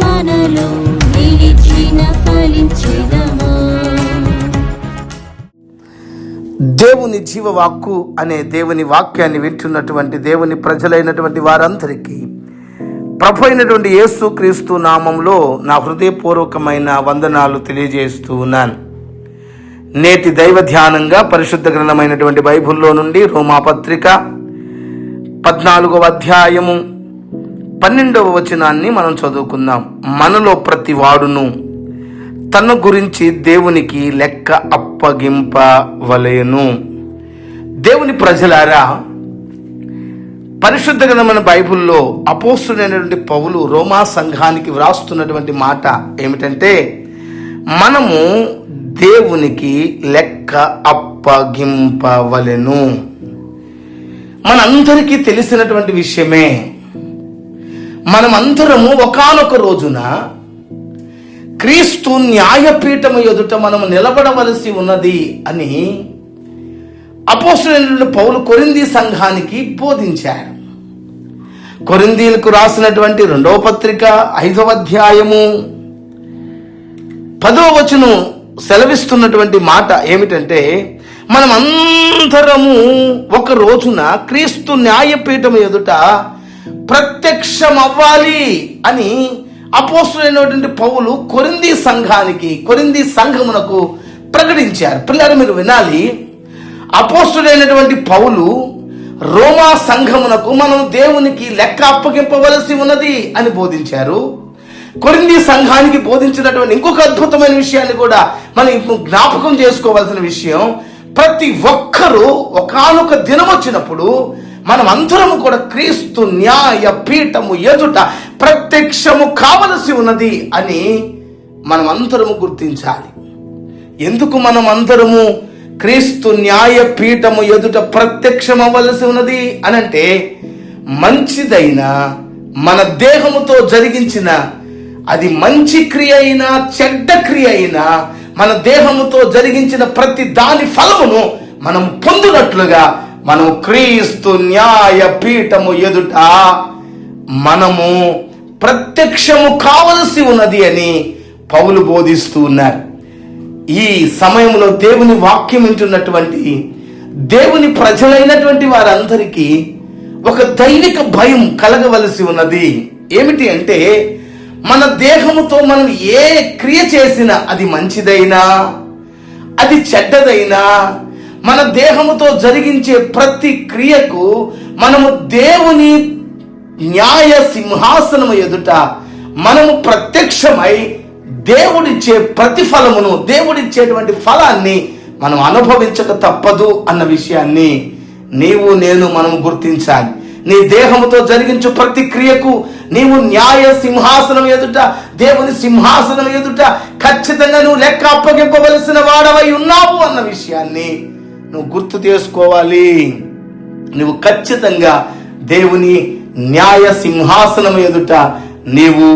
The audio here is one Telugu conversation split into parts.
మనలో నిలిచిన దేవుని జీవవాక్కు అనే దేవుని వాక్యాన్ని వింటున్నటువంటి దేవుని ప్రజలైనటువంటి వారందరికీ ప్రభు అయినటువంటి యేసు క్రీస్తు నామంలో నా హృదయపూర్వకమైన వందనాలు తెలియజేస్తూ ఉన్నాను. నేటి దైవ ధ్యానంగా పరిశుద్ధ గ్రంథమైనటువంటి బైబుల్లో నుండి రోమాపత్రిక పద్నాలుగవ అధ్యాయము పన్నెండవ వచనాన్ని మనం చదువుకుందాం. మనలో ప్రతి వాడును. తన గురించి దేవునికి లెక్క అప్పగింపవలయను దేవుని ప్రజలారా పరిశుద్ధ గ్రంథమైన బైబిల్లో అపోస్తుడైనటువంటి పౌలు రోమా సంఘానికి వ్రాస్తున్నటువంటి మాట ఏమిటంటే మనము దేవునికి లెక్క అప్పగింపవలెను. మనందరికీ తెలిసినటువంటి విషయమే మనమందరము ఒకానొక రోజున క్రీస్తు న్యాయపీఠము ఎదుట మనం నిలబడవలసి ఉన్నది అని అపోస్తులైనటువంటి పౌలు కొరింది సంఘానికి బోధించారు. కొరిందీలకు రాసినటువంటి రెండవ పత్రిక ఐదవ అధ్యాయము పదో వచనం సెలవిస్తున్నటువంటి మాట ఏమిటంటే మనం అందరము ఒక రోజున క్రీస్తు న్యాయపీఠం ఎదుట ప్రత్యక్షం అవ్వాలి అని అపోసులైనటువంటి పౌలు కొరింది సంఘానికి కొరింది సంఘమునకు ప్రకటించారు. పిల్లలు మీరు వినాలి. అపోస్తుడైనటువంటి పౌలు రోమా సంఘమునకు మనం దేవునికి లెక్క అప్పగింపవలసి ఉన్నది అని బోధించారు. కొరింది సంఘానికి బోధించినటువంటి ఇంకొక అద్భుతమైన విషయాన్ని కూడా మనం ఇప్పుడు జ్ఞాపకం చేసుకోవాల్సిన విషయం ప్రతి ఒక్కరూ ఒకానొక దినం వచ్చినప్పుడు మనం అందరము కూడా క్రీస్తు న్యాయ పీఠము ఎదుట ప్రత్యక్షము కావలసి ఉన్నది అని మనం అందరము గుర్తించాలి. ఎందుకు మనం అందరము క్రీస్తు న్యాయ పీఠము ఎదుట ప్రత్యక్షం అవ్వలసి ఉన్నది అనంటే మంచిదైన మన దేహముతో జరిగించిన అది మంచి క్రియ అయినా చెడ్డ క్రియ అయినా మన దేహముతో జరిగించిన ప్రతి దాని ఫలమును మనం పొందినట్లుగా మనం క్రీస్తు న్యాయ పీఠము ఎదుట మనము ప్రత్యక్షము కావలసి ఉన్నది అని పౌలు బోధిస్తూ ఉన్నారు. ఈ సమయంలో దేవుని వాక్యం వింటున్నటువంటి దేవుని ప్రజలైనటువంటి వారందరికీ ఒక దైవిక భయం కలగవలసి ఉన్నది. ఏమిటి అంటే మన దేహముతో మనం ఏ క్రియ చేసినా అది మంచిదైనా అది చెడ్డదైనా మన దేహముతో జరిగించే ప్రతి క్రియకు మనము దేవుని న్యాయ సింహాసనము ఎదుట మనము ప్రత్యక్షమై దేవుడిచ్చే ప్రతిఫలమును దేవుడిచ్చేటువంటి ఫలాన్ని మనం అనుభవించక తప్పదు అన్న విషయాన్ని నీవు నేను మనం గుర్తించాలి. నీ దేహముతో జరిగించు ప్రతి క్రియకు నీవు న్యాయ సింహాసనం ఎదుట దేవుని సింహాసనం ఎదుట ఖచ్చితంగా నువ్వు లెక్క అప్పగింపవలసిన వాడవై ఉన్నావు అన్న విషయాన్ని నువ్వు గుర్తు చేసుకోవాలి. నువ్వు ఖచ్చితంగా దేవుని న్యాయ సింహాసనం ఎదుట నీవు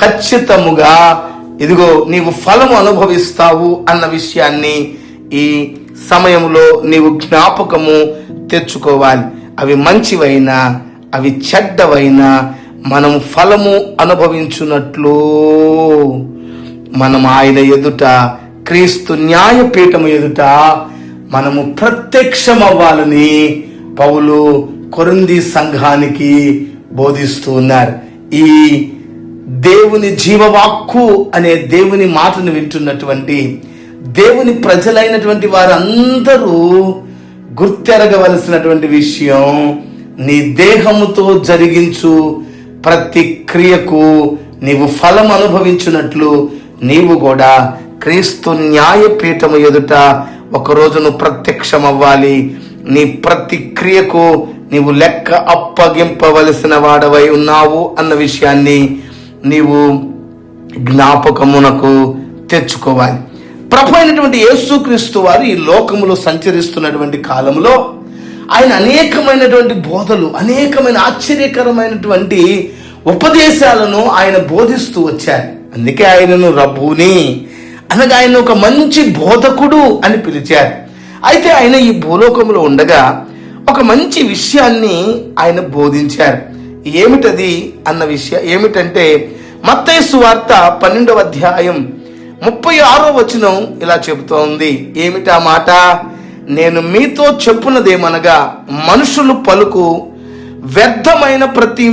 ఖచ్చితముగా ఇదిగో నీవు ఫలము అనుభవిస్తావు అన్న విషయాన్ని ఈ సమయంలో నీవు జ్ఞాపకము తెచ్చుకోవాలి. అవి మంచివైనా అవి చెడ్డవైనా మనం ఫలము అనుభవించున్నట్లు మనం ఆయన ఎదుట క్రీస్తు న్యాయపీఠము ఎదుట మనము ప్రత్యక్షమవ్వాలని పౌలు కొరంది సంఘానికి బోధిస్తూ ఉన్నారు. ఈ దేవుని జీవవాక్కు అనే దేవుని మాటను వింటున్నటువంటి దేవుని ప్రజలైనటువంటి వారందరూ గుర్తెరగవలసినటువంటి విషయం నీ దేహముతో జరిగించు ప్రతి క్రియకు నీవు ఫలం అనుభవించినట్లు నీవు కూడా క్రీస్తు న్యాయపీఠము ఎదుట ఒకరోజు నువ్వు ప్రత్యక్షమవ్వాలి. నీ ప్రతి క్రియకు నీవు లెక్క అప్పగింపవలసిన వాడవై ఉన్నావు అన్న విషయాన్ని నీవు జ్ఞాపకమునకు తెచ్చుకోవాలి. ప్రభు అయినటువంటి యేసుక్రీస్తు వారు ఈ లోకములో సంచరిస్తున్నటువంటి కాలంలో ఆయన అనేకమైనటువంటి బోధలు అనేకమైన ఆశ్చర్యకరమైనటువంటి ఉపదేశాలను ఆయన బోధిస్తూ వచ్చారు. అందుకే ఆయనను రబ్బుని అనగా ఆయన ఒక మంచి బోధకుడు అని పిలిచారు. అయితే ఆయన ఈ భూలోకంలో ఉండగా ఒక మంచి విషయాన్ని ఆయన బోధించారు. ఏమిటది అన్న విషయం ఏమిటంటే మత్తయి వార్త పన్నెండవ అధ్యాయం ముప్పై ఆరో వచనం ఇలా చెబుతోంది. ఏమిటా మాట? నేను మీతో చెప్పున్నదేమనగా మనుషులు పలుకు వ్యర్థమైన ప్రతి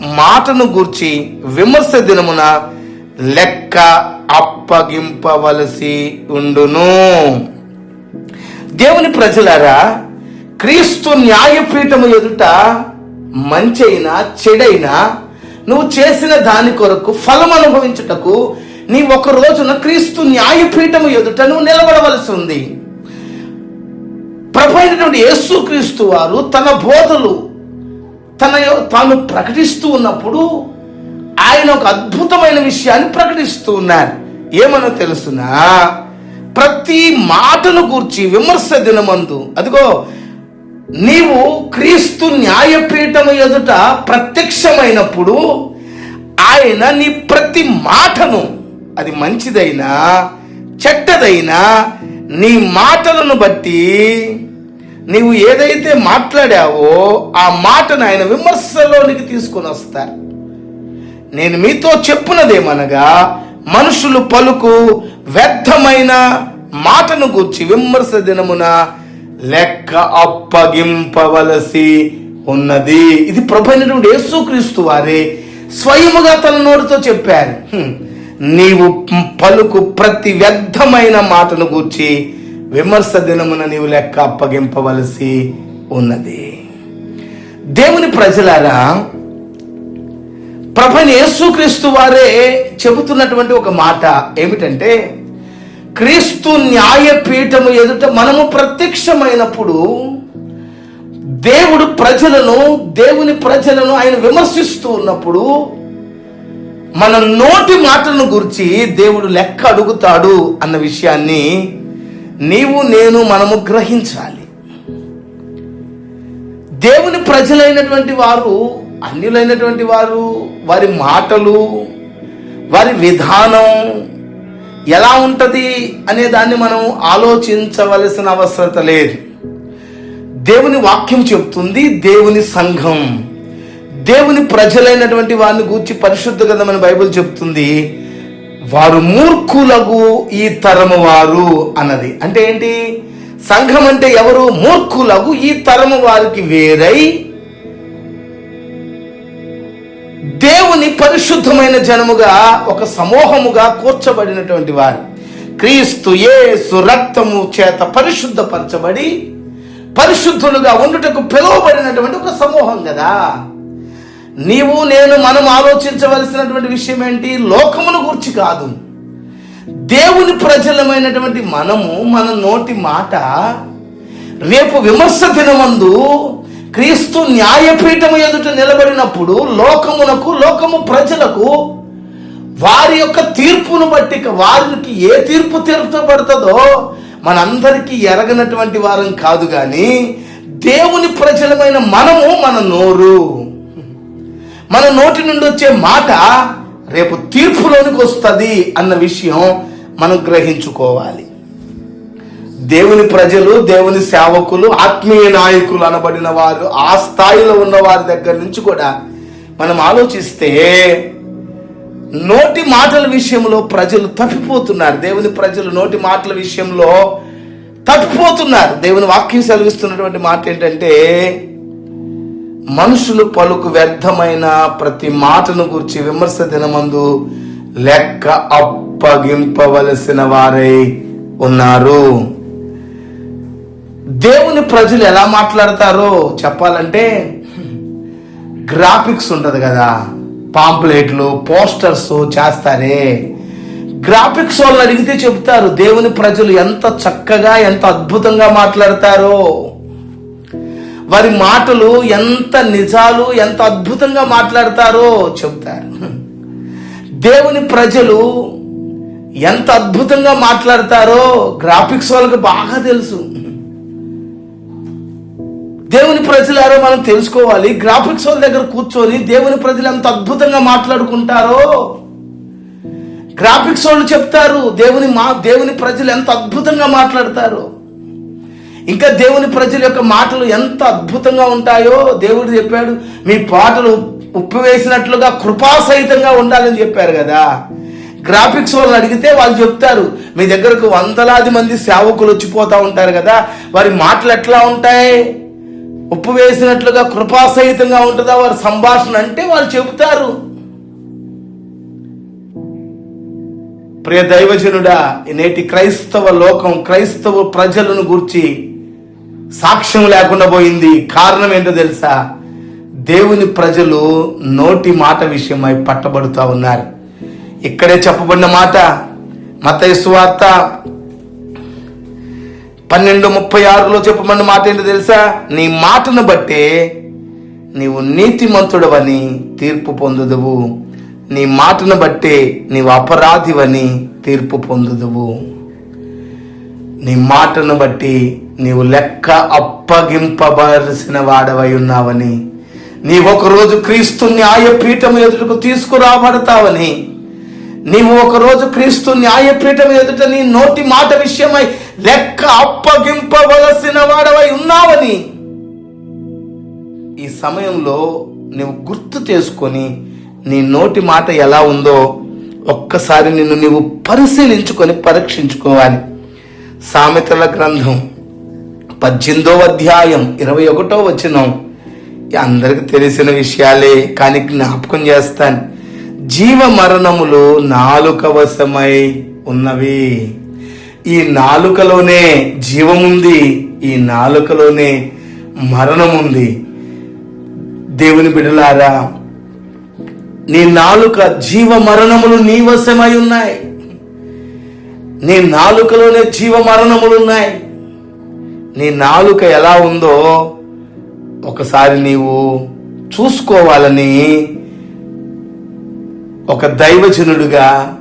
మాటను గూర్చి విమర్శ దినమున లెక్క అప్పగింపవలసి ఉండును. దేవుని ప్రజలారా క్రీస్తు న్యాయపీఠము ఎదుట మంచైనా చెడైనా నువ్వు చేసిన దాని కొరకు ఫలం అనుభవించుటకు నీ ఒక రోజున క్రీస్తు న్యాయపీఠము ఎదుట నువ్వు నిలబడవలసి ఉంది. ప్రభు యేసు క్రీస్తు వారు తన బోధలు తన తాను ప్రకటిస్తూ ఉన్నప్పుడు ఆయన ఒక అద్భుతమైన విషయాన్ని ప్రకటిస్తూ ఉన్నారు ఏమనో తెలుసునా? ప్రతి మాటను గూర్చి విమర్శ దినమందు అదిగో నీవు క్రీస్తు న్యాయపీఠము ఎదుట ప్రత్యక్షమైనప్పుడు ఆయన నీ ప్రతి మాటను అది మంచిదైనా చెడ్డదైనా నీ మాటలను బట్టి నీవు ఏదైతే మాట్లాడావో ఆ మాటను ఆయన విమర్శలోనికి తీసుకొని వస్తారు. నేను మీతో చెప్పున్నదేమనగా మనుషులు పలుకు వ్యర్థమైన మాటను గూర్చి విమర్శ దినమున లెక్క అప్పగింపవలసి ఉన్నది. ఇది ప్రభైనటువంటి యేసుక్రీస్తు వారే స్వయముగా తన నోటితో చెప్పారు. నీవు పలుకు ప్రతి వ్యర్థమైన మాటను గూర్చి విమర్శ దినమున నీవు లెక్క అప్పగింపవలసి ఉన్నది. దేవుని ప్రజలారా ప్రభని యేసుక్రీస్తు వారే చెబుతున్నటువంటి ఒక మాట ఏమిటంటే క్రీస్తు న్యాయపీఠము ఎదుట మనము ప్రత్యక్షమైనప్పుడు దేవుడు ప్రజలను దేవుని ప్రజలను ఆయన విమర్శిస్తూ ఉన్నప్పుడు మన నోటి మాటలను గురించి దేవుడు లెక్క అడుగుతాడు అన్న విషయాన్ని నీవు నేను మనము గ్రహించాలి. దేవుని ప్రజలైనటువంటి వారు అన్యులైనటువంటి వారు వారి మాటలు వారి విధానం ఎలా ఉంటుంది అనే దాన్ని మనం ఆలోచించవలసిన అవసరత లేదు. దేవుని వాక్యం చెప్తుంది దేవుని సంఘం. దేవుని ప్రజలైనటువంటి వారిని గూర్చి పరిశుద్ధ గ్రంథమని బైబిల్ చెప్తుంది. వారు మూర్ఖులకు ఈ తరము వారు అన్నది. అంటే ఏంటి? సంఘం అంటే ఎవరు? మూర్ఖులకు ఈ తరము వారికి వేరై దేవుని పరిశుద్ధమైన జనముగా ఒక సమూహముగా కూర్చబడినటువంటి వారు. క్రీస్తు యేసు రక్తము చేత పరిశుద్ధపరచబడి పరిశుద్ధులుగా ఉండుటకు పిలువబడినటువంటి ఒక సమూహం కదా. నీవు నేను మనం ఆలోచించవలసినటువంటి విషయం ఏంటి? లోకమును గురించి కాదు. దేవుని ప్రజలమైనటువంటి మనము మన నోటి మాట రేపు విమర్శ దినమందు క్రీస్తు న్యాయపీఠము ఎదుట నిలబడినప్పుడు లోకమునకు లోకము ప్రజలకు వారి యొక్క తీర్పును బట్టి వారికి ఏ తీర్పు తీర్చబడుతుందో మనందరికీ ఎరగనటువంటి వారం కాదు కానీ దేవుని ప్రజలమైన మనము మన నోరు. మన నోటి నుండి వచ్చే మాట రేపు తీర్పులోనికి వస్తుంది అన్న విషయం మనం గ్రహించుకోవాలి. దేవుని ప్రజలు దేవుని సేవకులు ఆత్మీయ నాయకులు అనబడిన వారు ఆ స్థాయిలో ఉన్న వారి దగ్గర నుంచి కూడా మనం ఆలోచిస్తే నోటి మాటల విషయంలో ప్రజలు తప్పిపోతున్నారు. దేవుని ప్రజలు నోటి మాటల విషయంలో తప్పిపోతున్నారు. దేవుని వాక్యం సెలవిస్తున్నటువంటి మాట ఏంటంటే మనుషులు పలుకు వ్యర్థమైన ప్రతి మాటను గురించి విమర్శ దినమందు లెక్క అప్పగింపవలసిన వారై ఉన్నారు. దేవుని ప్రజలు ఎలా మాట్లాడతారో చెప్పాలంటే గ్రాఫిక్స్ ఉంటుంది కదా. పాంప్లెట్లు పోస్టర్స్ చేస్తారే. గ్రాఫిక్స్ వాళ్ళు అడిగితే చెప్తారు దేవుని ప్రజలు ఎంత చక్కగా ఎంత అద్భుతంగా మాట్లాడతారో. వారి మాటలు ఎంత నిజాలు ఎంత అద్భుతంగా మాట్లాడతారో చెప్తారు. దేవుని ప్రజలు ఎంత అద్భుతంగా మాట్లాడతారో గ్రాఫిక్స్ వాళ్ళకి బాగా తెలుసు. దేవుని ప్రజలారో మనం తెలుసుకోవాలి. గ్రాఫిక్స్ వాళ్ళ దగ్గర కూర్చొని దేవుని ప్రజలు ఎంత అద్భుతంగా మాట్లాడుకుంటారో. గ్రాఫిక్స్ వాళ్ళు చెప్తారు దేవుని మా దేవుని ప్రజలు ఎంత అద్భుతంగా మాట్లాడతారు. ఇంకా దేవుని ప్రజల యొక్క మాటలు ఎంత అద్భుతంగా ఉంటాయో దేవుడు చెప్పాడు మీ పాటలు ఉప్పు వేసినట్లుగా కృపాసహితంగా ఉండాలని చెప్పారు కదా. గ్రాఫిక్స్ వాళ్ళని అడిగితే వాళ్ళు చెప్తారు మీ దగ్గరకు వందలాది మంది సేవకులు వచ్చిపోతూ ఉంటారు కదా వారి మాటలు ఎట్లా ఉంటాయి? ఉప్పు వేసినట్లుగా కృపాసహితంగా ఉంటుందా వారి సంభాషణ అంటే వాళ్ళు చెబుతారు. ప్రియ దైవజనుడా ఈ నేటి క్రైస్తవ లోకం క్రైస్తవ ప్రజలను గూర్చి సాక్ష్యం లేకుండా పోయింది. కారణం ఏంటో తెలుసా? దేవుని ప్రజలు నోటి మాట విషయమై పట్టబడుతూ ఉన్నారు. ఇక్కడే చెప్పబడిన మాట మత వార్త పన్నెండు ముప్పై ఆరులో చెప్పమన్న మాట ఏంటో తెలుసా? నీ మాటను బట్టే నీవు నీతిమంతుడవని తీర్పు పొందుదువు. నీ మాటను బట్టే నీవు అపరాధివని తీర్పు పొందుదువు. నీ మాటను బట్టి నీవు లెక్క అప్పగింపబలసిన వాడవై ఉన్నావని నీవు ఒకరోజు క్రీస్తు న్యాయపీఠం ఎదుటకు తీసుకురాబడతావని నీవు ఒకరోజు క్రీస్తు న్యాయపీఠం ఎదుట నీ నోటి మాట విషయమై లెక్క అప్పగింపవలసిన వాడవై ఉన్నావని. ఈ సమయంలో నువ్వు గుర్తు చేసుకొని నీ నోటి మాట ఎలా ఉందో ఒక్కసారి నిన్ను నీవు పరిశీలించుకొని పరీక్షించుకోవాలి సామెతల గ్రంథం పద్దెనిమిదో అధ్యాయం ఇరవై ఒకటో వచ్చినాం అందరికి తెలిసిన విషయాలే కానీ జ్ఞాపకం చేస్తాను. జీవ మరణములు నాలుక వశమై ఉన్నవి. ఈ నాలుకలోనే జీవముంది ఈ నాలుకలోనే మరణముంది. దేవుని బిడలారా నీ నాలుక జీవ మరణములు నీ వశమై ఉన్నాయి. నీ నాలుకలోనే జీవ మరణములు ఉన్నాయి. నీ నాలుక ఎలా ఉందో ఒకసారి నీవు చూసుకోవాలని ఒక దైవజనుడిగా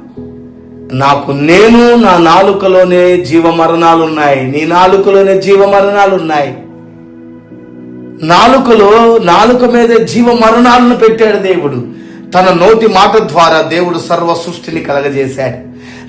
నాకు నేను నా నాలుకలోనే జీవ మరణాలు ఉన్నాయి నీ నాలుకలోనే జీవ మరణాలు ఉన్నాయి నాలుకలో నాలుక మీద జీవ మరణాలను పెట్టాడు దేవుడు. తన నోటి మాట ద్వారా దేవుడు సర్వ సృష్టిని కలగజేశాడు.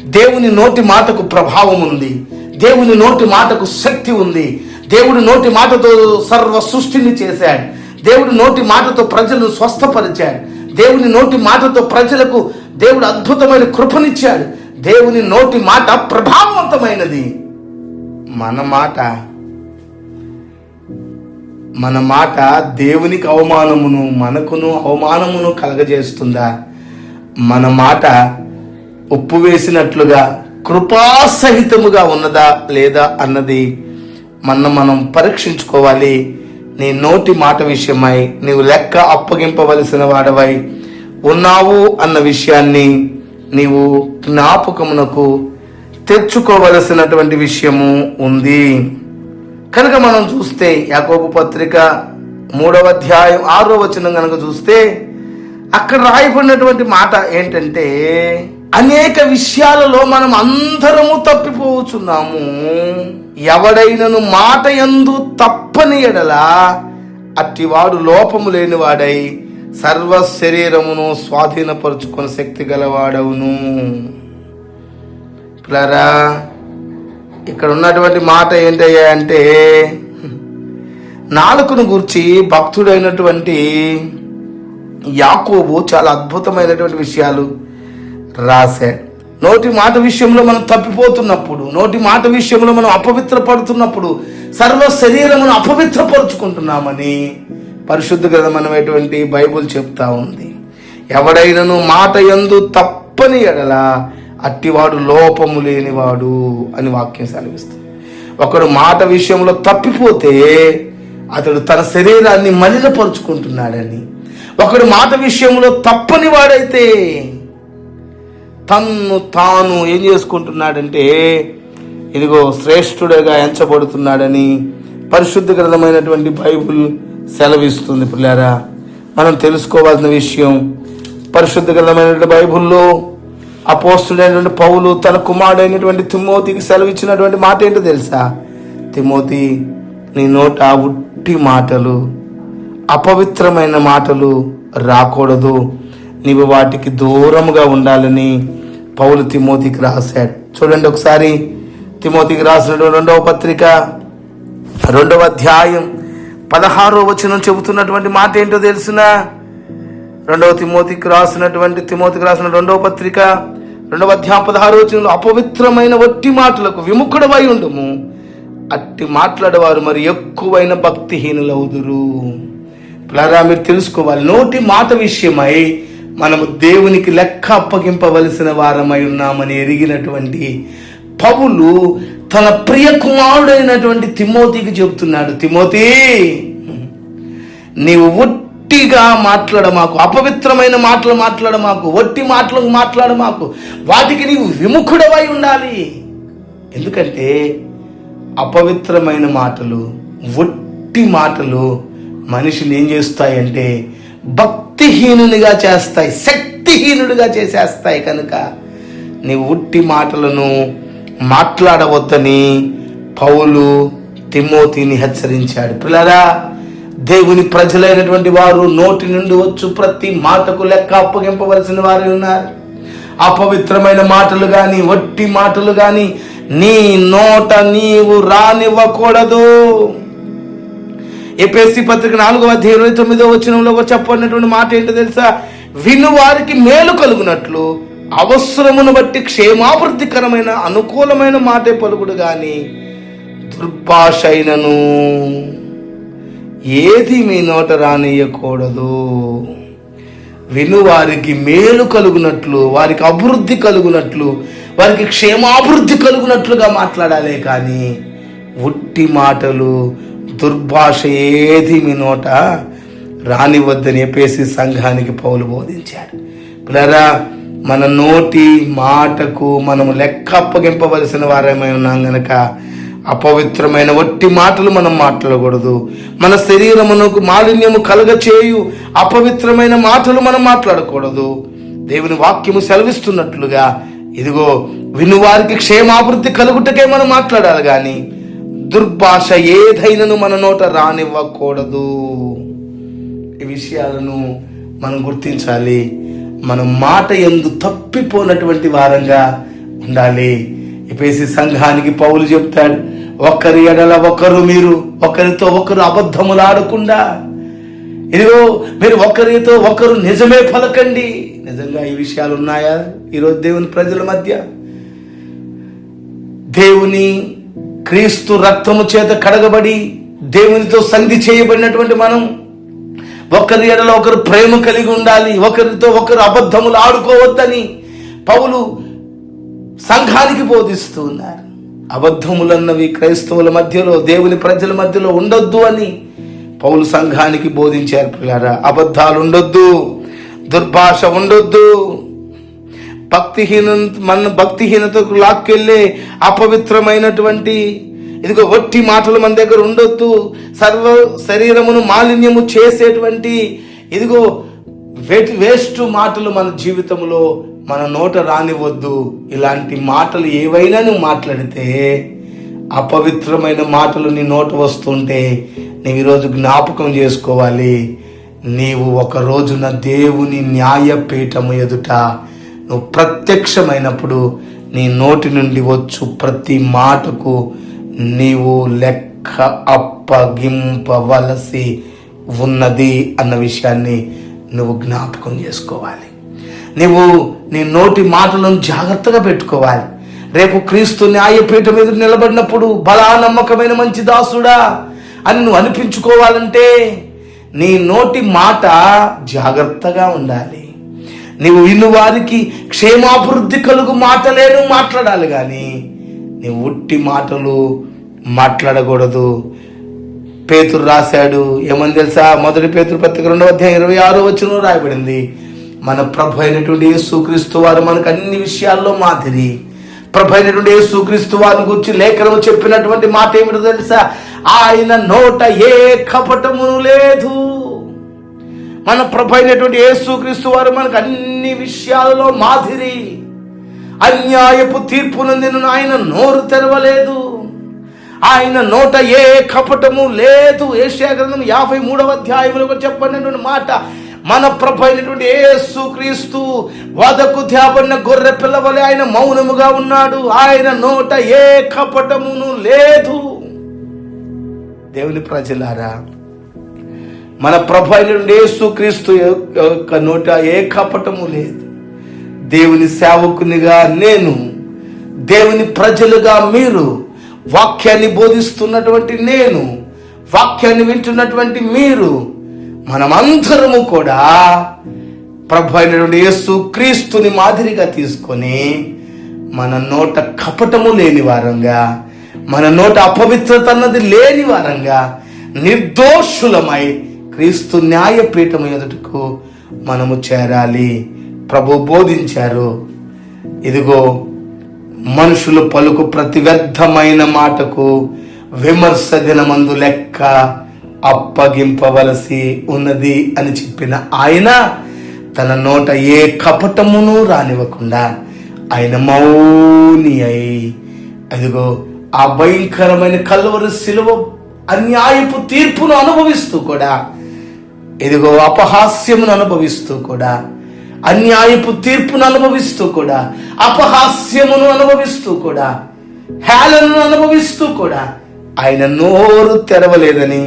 దేవుని నోటి మాటకు ప్రభావం ఉంది. దేవుని నోటి మాటకు శక్తి ఉంది. దేవుడి నోటి మాటతో సర్వ సృష్టిని చేశాడు. దేవుడి నోటి మాటతో ప్రజలను స్వస్థపరిచాడు. దేవుని నోటి మాటతో ప్రజలకు దేవుడు అద్భుతమైన కృపనిచ్చాడు. దేవుని నోటి మాట ప్రభావవంతమైనది. మన మాట మన మాట దేవునికి అవమానమును మనకును అవమానమును కలగజేస్తుందా? మన మాట ఉప్పు వేసినట్లుగా కృపాసహితముగా ఉన్నదా లేదా అన్నది మన మనం పరీక్షించుకోవాలి. నీ నోటి మాట విషయమై నీవు లెక్క అప్పగింపవలసిన వాడవై ఉన్నావు అన్న విషయాన్ని నీవు జ్ఞాపకమునకు తెచ్చుకోవలసినటువంటి విషయము ఉంది. కనుక మనం చూస్తే యాకోబు పత్రిక మూడవ అధ్యాయం ఆరో వచనం కనుక చూస్తే అక్కడ రాయబడినటువంటి మాట ఏంటంటే అనేక విషయాలలో మనం అందరము తప్పిపోవచ్చున్నాము ఎవడైనను మాట ఎందు తప్పని ఎడల అట్టివాడు లోపము లేనివాడై సర్వ శరీరమును స్వాధీనపరుచుకుని శక్తి గలవాడవును. ప్లరా ఇక్కడ ఉన్నటువంటి మాట ఏంటయ్యా అంటే నాలుకను గురించి భక్తుడైనటువంటి యాకోబు చాలా అద్భుతమైనటువంటి విషయాలు రాశాడు. నోటి మాట విషయంలో మనం తప్పిపోతున్నప్పుడు నోటి మాట విషయంలో మనం అపవిత్రపడుతున్నప్పుడు సర్వ శరీరమును అపవిత్రపరుచుకుంటున్నామని పరిశుద్ధ గ్రంథమైనటువంటి బైబుల్ చెప్తా ఉంది. ఎవడైనను మాట ఎందు తప్పని ఎడల అట్టివాడు లోపము లేనివాడు అని వాక్యం సెలవిస్తుంది. ఒకడు మాట విషయంలో తప్పిపోతే అతడు తన శరీరాన్ని మలినపరుచుకుంటున్నాడని. ఒకడు మాట విషయంలో తప్పని వాడైతే తన్ను తాను ఏం చేసుకుంటున్నాడంటే ఇదిగో శ్రేష్ఠుడిగా ఎంచబడుతున్నాడని పరిశుద్ధ గ్రంథమైనటువంటి బైబుల్ సెలవిస్తుంది పిల్లారా. మనం తెలుసుకోవాల్సిన విషయం పరిశుద్ధ గ్రంథమైనటువంటి బైబుల్లో అపోస్తుడైనటువంటి పౌలు తన కుమారుడైనటువంటి తిమోతికి సెలవిచ్చినటువంటి మాట ఏంటో తెలుసా? తిమోతి నీ నోట ఉట్టి మాటలు అపవిత్రమైన మాటలు రాకూడదు. నీవు వాటికి దూరముగా ఉండాలని పౌలు తిమోతికి రాశాడు. చూడండి ఒకసారి తిమోతికి రాసినటువంటి రెండవ పత్రిక రెండవ అధ్యాయం. పదహారో వచనం చెబుతున్నటువంటి మాట ఏంటో తెలిసిన? రెండవ తిమోతికి రాసినటువంటి తిమోతికి రాసిన రెండవ పత్రిక రెండవ అధ్యాయం పదహారు వచనంలో అపవిత్రమైన వట్టి మాటలకు విముఖుడవై ఉండుము. అట్టి మాట్లాడేవారు మరి ఎక్కువైన భక్తిహీనులవుదురు. పిల్లరా మీరు తెలుసుకోవాలి నోటి మాట విషయమై మనము దేవునికి లెక్క అప్పగింపవలసిన వారమై ఉన్నామని ఎరిగినటువంటి పవులు తన ప్రియ కుమారుడైనటువంటి తిమోతికి చెబుతున్నాడు తిమోతి నీవు ఒట్టిగా మాట్లాడ మాకు అపవిత్రమైన మాటలు మాట్లాడ మాకు ఒట్టి మాటలకు మాట్లాడ మాకు వాటికి నీవు విముఖుడవై ఉండాలి. ఎందుకంటే అపవిత్రమైన మాటలు ఒట్టి మాటలు మనిషిని ఏం చేస్తాయంటే భక్తిహీనునిగా చేస్తాయి శక్తిహీనుడిగా చేసేస్తాయి. కనుక నీ ఉట్టి మాటలను మాట్లాడవద్దని పౌలు తిమోతిని హెచ్చరించాడు. పిల్లరా దేవుని ప్రజలైనటువంటి వారు నోటి నుండి వచ్చు ప్రతి మాటకు లెక్క అప్పగింపవలసిన వారు ఉన్నారు. అపవిత్రమైన మాటలు కానీ వట్టి మాటలు కానీ నీ నోట నీవు రానివ్వకూడదు. ఎపిఎస్సి పత్రిక నాలుగో అధ్యాయం ఇరవై తొమ్మిదో వచ్చినంలో చెప్పబడినటువంటి మాట ఏంటో తెలుసా? విను వారికి మేలు కలుగునట్లు అవసరమును బట్టి క్షేమాభివృద్ధికరమైన అనుకూలమైన మాటే పలుకుడు కానీ దుర్భాష అయినను ఏది మీ నోట రానియకూడదు విను వారికి మేలు కలుగునట్లు వారికి అభివృద్ధి కలుగునట్లు వారికి క్షేమాభివృద్ధి కలుగునట్లుగా మాట్లాడాలి కానీ ఉట్టి మాటలు దుర్భాష ఏది మీ నోట రానివద్దని చెప్పేసి సంఘానికి పౌలు బోధించాడు. పిల్లరా మన నోటి మాటకు మనం లెక్క అప్పగింపవలసిన వారమై ఉన్నాం గనక అపవిత్రమైన వట్టి మాటలు మనం మాట్లాడకూడదు. మన శరీరమునకు మాలిన్యము కలగ చేయు అపవిత్రమైన మాటలు మనం మాట్లాడకూడదు. దేవుని వాక్యము సెలవిస్తున్నట్లుగా ఇదిగో వినువారికి క్షేమాభివృద్ధి కలుగుటకే మనం మాట్లాడాలి కానీ దుర్భాష ఏదైనను మన నోట రానివ్వకూడదు. ఈ విషయాలను మనం గుర్తించాలి. మన మాట ఎందు తప్పిపోనటువంటి వారంగా ఉండాలి. చెప్పేసి సంఘానికి పౌలు చెప్తాడు ఒకరి ఎడల ఒకరు మీరు ఒకరితో ఒకరు అబద్ధములాడకుండా. ఇదిగో మీరు ఒకరితో ఒకరు నిజమే పలకండి. నిజంగా ఈ విషయాలు ఉన్నాయా ఈరోజు దేవుని ప్రజల మధ్య. దేవుని క్రీస్తు రక్తము చేత కడగబడి దేవునితో సంధి చేయబడినటువంటి మనం ఒకరి ఎడల ఒకరు ప్రేమ కలిగి ఉండాలి ఒకరితో ఒకరు అబద్ధములు ఆడుకోవద్దని పౌలు సంఘానికి బోధిస్తూ ఉన్నారు అబద్ధములన్నవి క్రైస్తవుల మధ్యలో దేవుని ప్రజల మధ్యలో ఉండొద్దు అని పౌలు సంఘానికి బోధించారు పిల్లారా. అబద్ధాలు ఉండొద్దు దుర్భాష ఉండొద్దు. భక్తిహీన మన భక్తిహీనతకు లాక్కెళ్ళే అపవిత్రమైనటువంటి ఇదిగో ఒట్టి మాటలు మన దగ్గర ఉండొద్దు. సర్వ శరీరమును మాలిన్యము చేసేటువంటి ఇదిగో వేస్ట్ మాటలు మన జీవితంలో మన నోట రానివద్దు. ఇలాంటి మాటలు ఏవైనా నువ్వు మాట్లాడితే అపవిత్రమైన మాటలు నీ నోట వస్తుంటే నీవు ఈరోజు జ్ఞాపకం చేసుకోవాలి. నీవు ఒక రోజున దేవుని న్యాయపీఠము ఎదుట నువ్వు ప్రత్యక్షమైనప్పుడు నీ నోటి నుండి వచ్చు ప్రతి మాటకు నీవు లెక్క అప్పగింపవలసి ఉన్నది అన్న విషయాన్ని నువ్వు జ్ఞాపకం చేసుకోవాలి. నువ్వు నీ నోటి మాటలను జాగ్రత్తగా పెట్టుకోవాలి. రేపు క్రీస్తు న్యాయపీఠం ఎదురు నిలబడినప్పుడు బలా నమ్మకమైన మంచి దాసుడా అని నువ్వు అనిపించుకోవాలంటే నీ నోటి మాట జాగ్రత్తగా ఉండాలి. నీవు విను వారికి క్షేమాభివృద్ధి కలుగు మాటలేను మాట్లాడాలి కానీ నీ ఉట్టి మాటలు మాట్లాడకూడదు. పేతురు రాశాడు ఏమని తెలుసా? మొదటి పేతురు పత్రిక రెండవ అధ్యాయం ఇరవై ఆరో వచ్చిన రాయబడింది. మన ప్రభు అయినటువంటి యేసుక్రీస్తు వారు మనకు అన్ని విషయాల్లో మాదిరి. ప్రభు అయినటువంటి యేసుక్రీస్తు వారిని గురించి లేఖనం చెప్పినటువంటి మాట ఏమిటో తెలుసా? ఆయన నోట ఏ కపటమును లేదు. మన ప్రభు అయినటువంటి యేసుక్రీస్తు వారు మనకు అన్ని విషయాల్లో మాదిరి. అన్యాయపు తీర్పును నందిన ఆయన నోరు తెరవలేదు. ఆయన నోట ఏ కపటము లేదు. ఏషియా గ్రంథం యాభై మూడవ అధ్యాయంలో చెప్పినటువంటి మాట. మన ప్రభు అయినటువంటి యేసు క్రీస్తు వదకు ధ్యాపడిన గొర్రె పిల్లవలే ఆయన మౌనముగా ఉన్నాడు. ఆయన నోట ఏ కపటమును లేదు. దేవుని ప్రజలారా మన ప్రభు అయినటువంటి యేసు క్రీస్తు యొక్క నోట ఏ కపటము లేదు. దేవుని సేవకునిగా నేను దేవుని ప్రజలుగా మీరు వాక్యాన్ని బోధిస్తున్నటువంటి నేను వాక్యాన్ని వింటున్నటువంటి మీరు మనమందరము కూడా ప్రభు అయినటువంటి యేసు క్రీస్తుని మాదిరిగా తీసుకొని మన నోట కపటము లేని వారంగా మన నోట అపవిత్రత అన్నది లేని వారంగా నిర్దోషులమై క్రీస్తు న్యాయపీఠం ఎదుటకు మనము చేరాలి. ప్రభు బోధించారు. ఇదిగో మనుషులు పలుకు ప్రతి వ్యర్థమైన మాటకు విమర్శ దినమందు లెక్క అప్పగింపవలసి ఉన్నది అని చెప్పిన ఆయన తన నోట ఏ కపటమును రానివ్వకుండా ఆయన మౌని అయి అదిగో ఆ భయంకరమైన కల్వరు శిలువ అన్యాయపు తీర్పును అనుభవిస్తూ కూడా ఇదిగో అపహాస్యమును అనుభవిస్తూ కూడా అన్యాయపు తీర్పును అనుభవిస్తూ కూడా అపహాస్యమును అనుభవిస్తూ కూడా హేళనను అనుభవిస్తూ కూడా ఆయన నోరు తెరవలేదని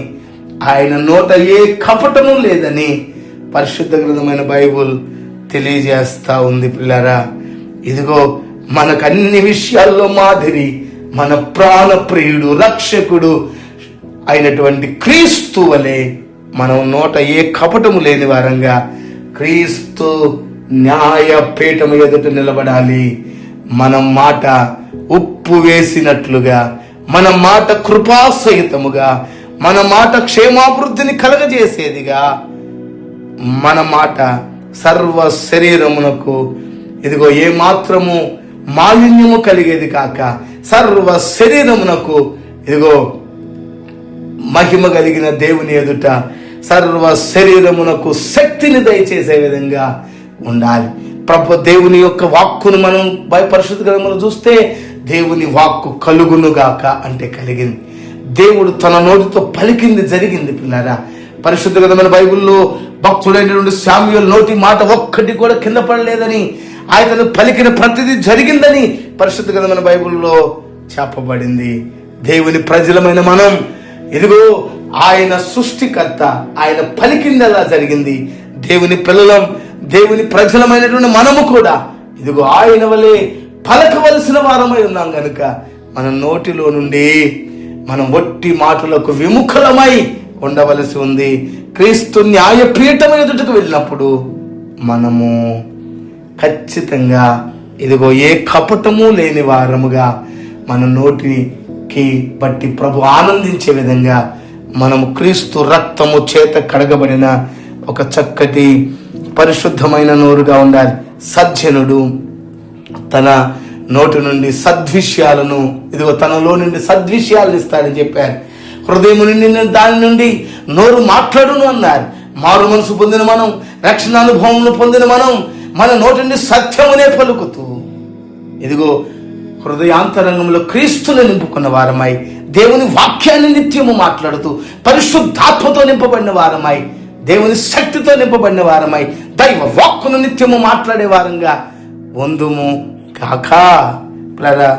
ఆయన నోట ఏ కపటము లేదని పరిశుద్ధ గ్రంథమైన బైబుల్ తెలియజేస్తా ఉంది పిల్లరా. ఇదిగో మనకు అన్ని విషయాల్లో మాదిరి మన ప్రాణ ప్రియుడు రక్షకుడు అయినటువంటి క్రీస్తు వలె మనం నోట ఏ కపటము లేని వారంగా క్రీస్తు న్యాయపీఠము ఎదుట నిలబడాలి. మన మాట ఉప్పు వేసినట్లుగా మన మాట కృపాసహితముగా మన మాట క్షేమాభివృద్ధిని కలగజేసేదిగా మన మాట సర్వ శరీరమునకు ఇదిగో ఏ మాత్రము మాలిన్యము కలిగేది కాక సర్వ శరీరమునకు ఇదిగో మహిమ కలిగిన దేవుని ఎదుట సర్వ శరీరమునకు శక్తిని దయచేసే విధంగా ఉండాలి. ప్రభు దేవుని యొక్క వాక్కును మనం పరిశుద్ధ గ్రంథంలో చూస్తే దేవుని వాక్కు కలుగునుగాక అంటే కలిగింది. దేవుడు తన నోటితో పలికింది జరిగింది పిల్లరా. పరిశుద్ధ గ్రంథమైన బైబిల్లో భక్తుడైనటువంటి శామ్యుల్ నోటి మాట ఒక్కటి కూడా కింద పడలేదని ఆయనను పలికిన ప్రతిదీ జరిగిందని పరిశుద్ధ గ్రంథమైన బైబిల్లో చెప్పబడింది. దేవుని ప్రజలమైన మనం ఇదిగో ఆయన సృష్టికర్త ఆయన పలికింది అలా జరిగింది? దేవుని పిల్లలం దేవుని ప్రజలమైనటువంటి మనము కూడా ఇదిగో ఆయన వలె పలకవలసిన వారమై ఉన్నాం కనుక మన నోటిలో నుండి మనం ఒట్టి మాటలకు విముఖలమై ఉండవలసి ఉంది. క్రీస్తు న్యాయపీఠం ఎదుటకు వెళ్ళినప్పుడు మనము ఖచ్చితంగా ఇదిగో ఏ కపటము లేని వారముగా మన నోటికి బట్టి ప్రభు ఆనందించే విధంగా మనము క్రీస్తు రక్తము చేత కడగబడిన ఒక చక్కటి పరిశుద్ధమైన నోరుగా ఉండాలి. సజ్జనుడు తన నోటి నుండి సద్విషయాలను ఇదిగో తనలో నుండి సద్విషయాలను ఇస్తాడని చెప్పారు. హృదయం నుండి దాని నుండి నోరు మాట్లాడును అన్నారు. మారు మనసు పొందిన మనం రక్షణ అనుభవం పొందిన మనం మన నోటి నుండి సత్యమునే పలుకుతూ ఇదిగో హృదయాంతరంగంలో క్రీస్తుని నింపుకున్న వారమై దేవుని వాక్యాన్ని నిత్యము మాట్లాడుతూ పరిశుద్ధాత్మతో నింపబడిన వారమై దేవుని శక్తితో నింపబడిన వారమై దైవ వాక్కును నిత్యము మాట్లాడే వారంగా వందుము కాక ప్లరా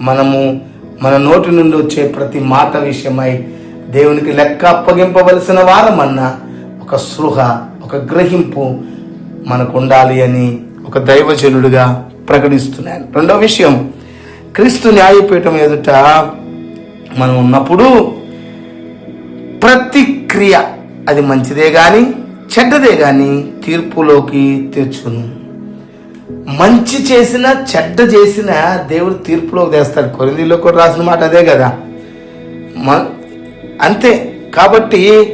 మనము మన నోటి నుండి వచ్చే ప్రతి మాట విషయమై దేవునికి లెక్క అప్పగింపవలసిన వారమన్న ఒక సృహ ఒక గ్రహింపు మనకు ఉండాలి అని ఒక దైవజనుడిగా ప్రకటిస్తున్నాను. రెండో విషయం క్రీస్తు న్యాయపీఠం ఎదుట మనం ఉన్నప్పుడు ప్రతిక్రియ అది మంచిదే కానీ చెడ్డదే కానీ తీర్పులోకి తెచ్చును. మంచి చేసిన చెడ్డ చేసిన దేవుడు తీర్పులోకి తెస్తాడు. కొరిందీలో కూడా రాసిన మాట అదే కదా. మ అంతే. కాబట్టి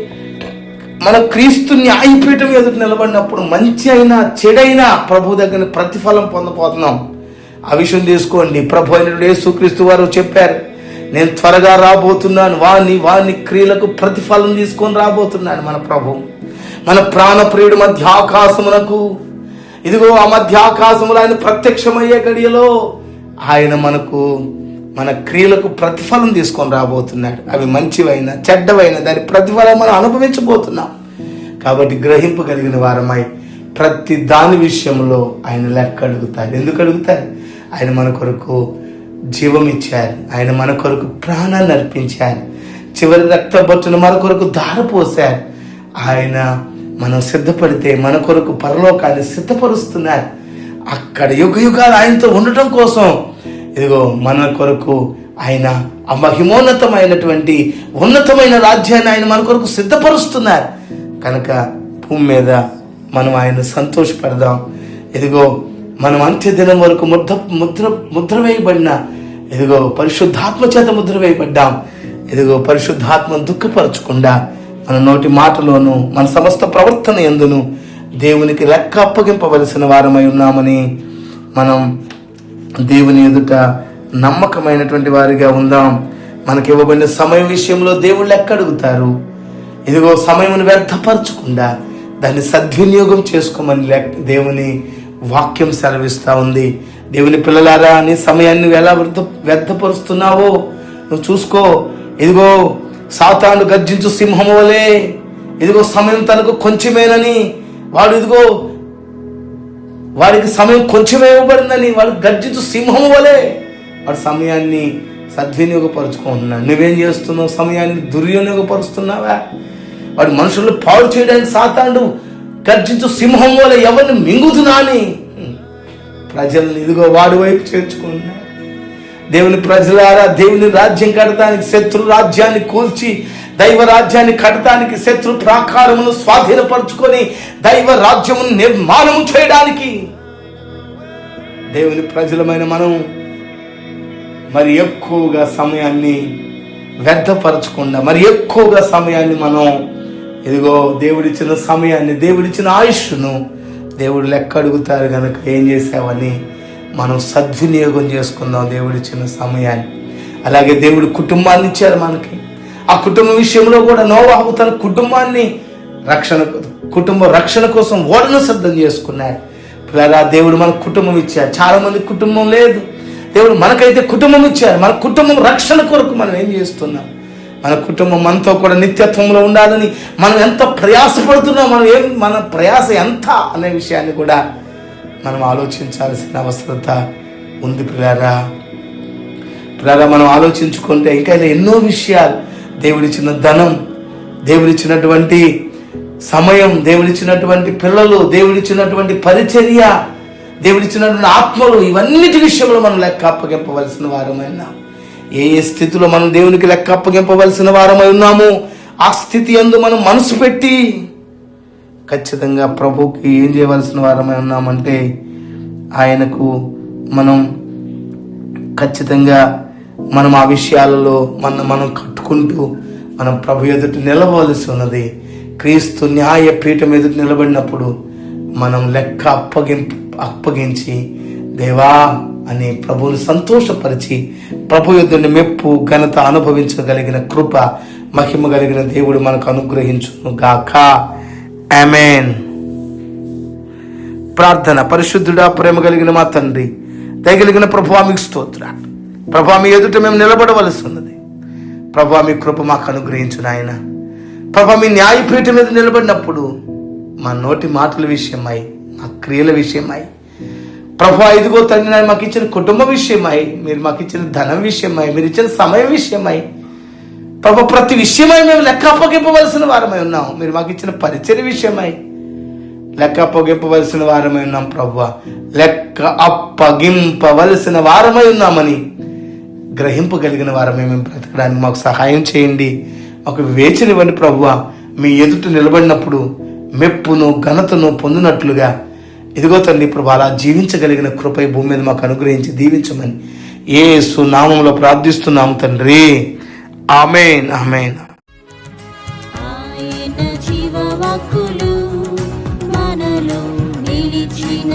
మన క్రీస్తు న్యాయపీఠం ఎదుట నిలబడినప్పుడు మంచి అయినా చెడైనా ప్రభు దగ్గర ప్రతిఫలం పొందపోతున్నాం ఆ విషయం తీసుకోండి. ప్రభు అయిన యేసుక్రీస్తు వారు చెప్పారు. నేను త్వరగా రాబోతున్నాను. వాని వాని క్రియలకు ప్రతిఫలం తీసుకొని రాబోతున్నాను మన ప్రభు. మన ప్రాణప్రియుడు మధ్య ఆకాశమునకు. ఇదిగో ఆ మధ్య ఆకాశములు ఆయన ప్రత్యక్షమయ్యే గడియలో ఆయన మనకు మన క్రియలకు ప్రతిఫలం తీసుకొని రాబోతున్నాడు. అవి మంచివైన చెడ్డవైన దాని ప్రతిఫలం మనం అనుభవించబోతున్నాం. కాబట్టి గ్రహింపు కలిగిన వారమై ప్రతి దాని విషయంలో ఆయన లెక్క అడుగుతారు ఎందుకు అడుగుతారు ఆయన మన కొరకు జీవం ఇచ్చారు. ఆయన మన కొరకు ప్రాణాన్ని అర్పించారు. చివరి రక్త బొట్టును మన కొరకు దారపోశారు ఆయన మనం సిద్ధపడితే మన కొరకు పరలోకాన్ని సిద్ధపరుస్తున్నారు. అక్కడ యుగ యుగాలు ఆయనతో ఉండటం కోసం ఇదిగో మన కొరకు ఆయన ఆ మహిమోన్నతమైనటువంటి ఉన్నతమైన రాజ్యాన్ని ఆయన మన కొరకు సిద్ధపరుస్తున్నారు. కనుక భూమి మీద మనం ఆయన సంతోషపడదాం. ఇదిగో మనం అంత్యదినం వరకు ముద్ర ముద్ర ముద్ర వేయబడిన ఇదిగో పరిశుద్ధాత్మ చేత ముద్ర వేయబడ్డాం ఇదిగో పరిశుద్ధాత్మను దుఃఖపరచకుండా మన నోటి మాటలోను మన సమస్త ప్రవర్తన ఎందును దేవునికి లెక్క అప్పగింపవలసిన వారమై ఉన్నామని మనం దేవుని ఎదుట నమ్మకమైనటువంటి వారిగా ఉందాం. మనకి ఇవ్వబడిన సమయం విషయంలో దేవుళ్ళు లెక్క అడుగుతారు. ఇదిగో సమయమును వ్యర్థపరచకుండా దాన్ని సద్వినియోగం చేసుకోమని లెక్క దేవుని వాక్యం సెలవిస్తూ ఉంది. దేవుని పిల్లలారా నీ సమయాన్ని ఎలా వ్యర్థ వ్యర్థపరుస్తున్నావో నువ్వు చూసుకో. ఇదిగో సాతాను గర్జించు సింహం వలే. ఇదిగో సమయం తనకు కొంచెమేనని. వాడు ఇదిగో వాడికి సమయం కొంచెమే ఇవ్వబడిందని. వాడు గర్జించు సింహం వలే. వాడు సమయాన్ని సద్వినియోగపరుచుకుంటున్నాడు. నువ్వేం చేస్తున్నావు? సమయాన్ని దుర్వినియోగపరుస్తున్నావా? వాడు మనుషులు పాడు చేయడానికి సాతాండు గర్జించు సింహం వల్ల ఎవరిని మింగుతున్నా అని ప్రజల్ని ఇదిగో వాడి వైపు చేర్చుకున్నా దేవుని ప్రజలారా దేవుని రాజ్యం కడటానికి శత్రు రాజ్యాన్ని కూల్చి దైవ రాజ్యాన్ని కడటానికి శత్రు ప్రాకారమును స్వాధీనపరుచుకొని దైవ రాజ్యమును నిర్మాణం చేయడానికి. దేవుని ప్రజలమైన మనం మరి ఎక్కువగా సమయాన్ని వ్యర్థపరచకుండా మరి ఎక్కువగా సమయాన్ని మనం ఇదిగో దేవుడిచ్చిన సమయాన్ని దేవుడిచ్చిన ఆయుష్ను దేవుడు లెక్క అడుగుతారు కనుక ఏం చేసావని మనం సద్వినియోగం చేసుకుందాం దేవుడిచ్చిన సమయాన్ని. అలాగే దేవుడు కుటుంబాన్ని ఇచ్చారు మనకి. ఆ కుటుంబ విషయంలో కూడా నోవాహు తన కుటుంబాన్ని రక్షణ కుటుంబ రక్షణ కోసం ఓడను సిద్ధం చేసుకున్నాడు. పిల్లరా దేవుడు మనకు కుటుంబం ఇచ్చారు చాలామంది కుటుంబం లేదు. దేవుడు మనకైతే కుటుంబం ఇచ్చారు మన కుటుంబం రక్షణ కొరకు మనం ఏం చేస్తున్నాం? మన కుటుంబం మనతో కూడా నిత్యత్వంలో ఉండాలని మనం ఎంత ప్రయాసపడుతున్నాం మనం ఏం మన ప్రయాస ఎంత అనే విషయాన్ని కూడా మనం ఆలోచించాల్సిన అవసరత ఉంది పిల్లారా పిల్లారా మనం ఆలోచించుకుంటే ఇంకా ఇలా ఎన్నో విషయాలు. దేవుడిచ్చిన ధనం దేవుడిచ్చినటువంటి సమయం దేవుడిచ్చినటువంటి పిల్లలు దేవుడిచ్చినటువంటి పరిచర్య దేవుడిచ్చినటువంటి ఆత్మలు ఇవన్నిటి విషయంలో మనం లెక్క అప్పగింపవలసిన వారమైనా ఏ ఏ స్థితిలో మనం దేవునికి లెక్క అప్పగింపవలసిన వారమై ఉన్నాము ఆ స్థితి అందు మనం మనసు పెట్టి ఖచ్చితంగా ప్రభుకి ఏం చేయవలసిన వారమై ఉన్నామంటే ఆయనకు మనం ఖచ్చితంగా మనం ఆ విషయాలలో మన మనం కట్టుకుంటూ మనం ప్రభు ఎదుట నిలవలసి ఉన్నది. క్రీస్తు న్యాయ పీఠం ఎదుట నిలబడినప్పుడు మనం లెక్క అప్పగింపు అప్పగించి దేవా అని ప్రభువుని సంతోషపరిచి ప్రభు యొద్ద మెప్పు ఘనత అనుభవించగలిగిన కృప మహిమ కలిగిన దేవుడు మనకు అనుగ్రహించును గాక. ఆమెన్. ప్రార్థన పరిశుద్ధుడా ప్రేమ కలిగిన మా తండ్రి దయగలిగిన ప్రభు మీకు స్తోత్ర. ప్రభా మీ ఎదుట మేము నిలబడవలసి ఉన్నది ప్రభా మీ కృప మాకు అనుగ్రహించు నాయన. ప్రభా మీ న్యాయపీఠం మీద నిలబడినప్పుడు మా నోటి మాటల విషయమై మా క్రియల విషయమై ప్రభు ఇదిగో తండ్రి నాయన మాకు ఇచ్చిన కుటుంబ విషయమై మీరు మాకు ఇచ్చిన ధనం విషయమై మీరు ఇచ్చిన సమయం విషయమై ప్రభు ప్రతి విషయమై మేము లెక్క అప్పగింపవలసిన వారమై ఉన్నాం. మీరు మాకు ఇచ్చిన పరిచయ విషయమై లెక్క అప్పగింపవలసిన వారమై ఉన్నాం ప్రభు. లెక్క అప్పగింపవలసిన వారమై ఉన్నామని గ్రహింపగలిగిన వారమే మేము బ్రతకడానికి మాకు సహాయం చేయండి. ఒక వేచినివ్వండి ప్రభువ మీ ఎదుట నిలబడినప్పుడు మెప్పును ఘనతను పొందినట్లుగా ఇదిగో తండ్రి ప్రభు అలా జీవించగలిగిన కృపై భూమి మీద మాకు అనుగ్రహించి దీవించమని ఏ సునామంలో ప్రార్థిస్తున్నాము తండ్రి. Amen amen. మనలో నిలిచిన